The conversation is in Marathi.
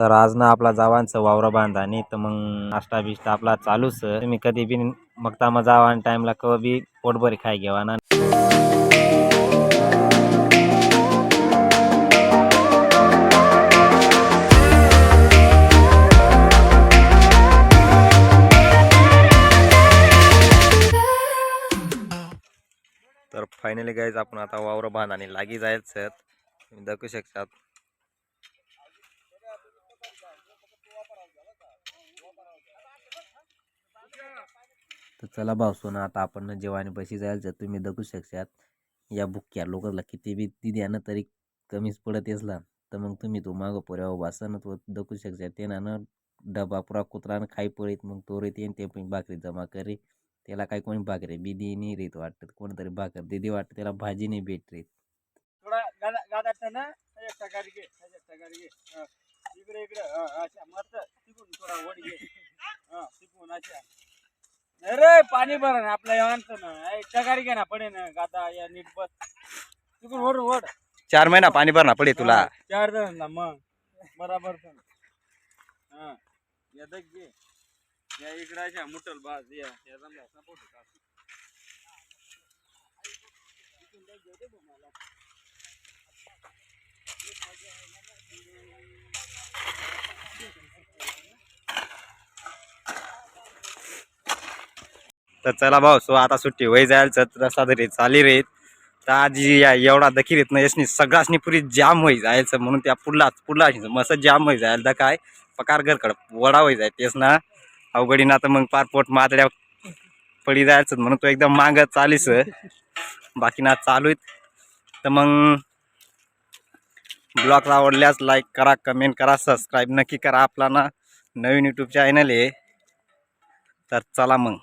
तर आज ना आपला जावांचं वावर बांधा नाही तर मग नाश्ता बिष्टा आपला चालूच. तुम्ही कधी बी मगता मग जावा आणि टाइमला कवा बी पोटभरी खाय घेवा ना. तर फायनली गाईज आपण आता वावर बांध आणि लागी जायचं तुम्ही दाखवू शकतात. तर चला भाऊ सोनं आता आपण जेवायने पैसे जायचं तुम्ही दगू शकशात. या बुक्या लोकांना किती बी ती द्या ना तरी कमीच पडत असला तर मग तुम्ही तो मागं पोऱ्या बसा ना तो दखू शकतात ते ना डबा पुरा कुत्रा खाई पळीत मग तो रे ते पण भाकरी जमा करे. त्याला काही कोणी भाकरी बी दे नाही रेत वाटत कोणतरी भाकर दे वाटत वाटतं त्याला भाजी नाही भेट रेत. थोडा इकडे इकडे मस्त थोडा घे. अच्छा नाही रे पाणी भर ना आपल्या येवांचं ना. टकारी घे ना पडे ना गादा या नीट बस. तिकून वर वर चार महिना पाणी भरणा पडे तुला. चार जण ना मग. बराबर पण. हा या देख घे. या इकडे अशा मुठल बाज या या जमला सपोर्ट तर चला भाऊ सो आता सुट्टी वय जायचं रस्ता तरी चाली रेत तर आजी या एवढा दखी येत नाही यसनी सगळ्यासनी पुरी जाम होई जायचं म्हणून त्या पुढला पुढला मस्त जाम होई जायला तर काय. पकार घरकड वडा होई जाय तेच ना. अवघडी ना तर मग पार पोट मातड्या पडी जायचं म्हणून तो एकदम माग चालीस. बाकी ना चालू आहेत. तर मग ब्लॉग आवडल्यास लाईक करा कमेंट करा सबस्क्राईब नक्की करा आपला ना नवीन यूट्यूब चॅनल आहे. तर चला मग.